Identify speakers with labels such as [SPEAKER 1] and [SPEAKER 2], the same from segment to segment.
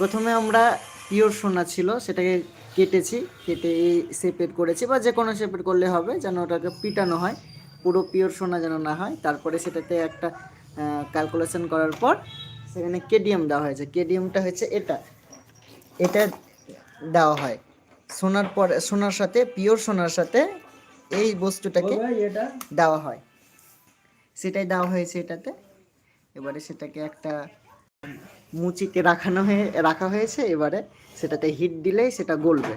[SPEAKER 1] প্রথমে আমরা পিওর সোনা ছিল সেটাকে কেটেছি কেটে এই শেপের করেছি বা যে কোনো শেপের করলে হবে যেন ওটাকে পিটানো হয় পুরো পিওর সোনা যেন না হয়। তারপরে সেটাতে একটা ক্যালকুলেশন করার পর সেখানে কেডিএম দেওয়া হয়েছে। কেডিএমটা হচ্ছে এটা। এটা দেওয়া হয়। সোনার পরে সোনার সাথে পিওর সোনার সাথে এই বস্তুটাকে দেওয়া হয়। সেটাই দেওয়া হয়েছে এটাতে। এবারে সেটাকে একটা মুচিতে রাখানো হয়ে রাখা হয়েছে এবারে সেটাতে হিট দিলেই সেটা গলবে।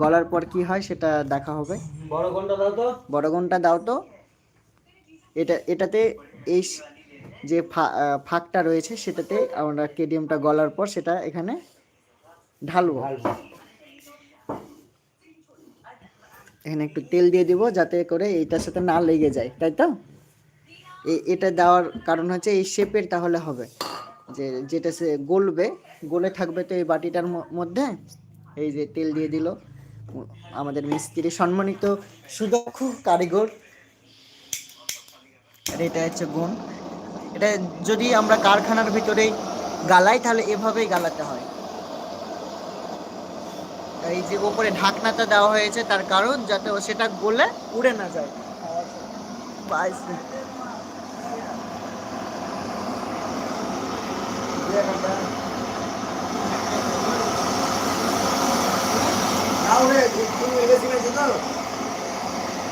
[SPEAKER 1] গলার পর কি হয় সেটা দেখা হবে।
[SPEAKER 2] বড় ঘণ্টা দাও তো?
[SPEAKER 1] বড় ঘণ্টা দাও তো? এটা এটাতে এই যে ফাঁকটা রয়েছে সেটাতে আমরা কেডিএমটা গলার পর সেটা এখানে ঢালবো। এখানে একটু তেল দিয়ে দিব যাতে করে এইটার সাথে না লেগে যায় তাই তো? এটা দেওয়ার কারণ হচ্ছে এই শেপের তাহলে হবে। যে যেটা সে গলবে গলে থাকবে তো এই বাটিটার মধ্যে। এই যে তেল দিয়ে দিল। আমাদের মিস্ত্রি সম্মানিত সুদক্ষ কারিগর। আর এটা হচ্ছে গুণ। এটা যদি আমরা কারখানার ভিতরেই গালাই তাহলে এভাবেই গালাতে হয়। এই যে ওপরে ঢাকনাটা দেওয়া হয়েছে তার কারণ যাতে ও সেটা গলে উড়ে না যায়। না
[SPEAKER 2] ওরে তুমি এসে গেছো তো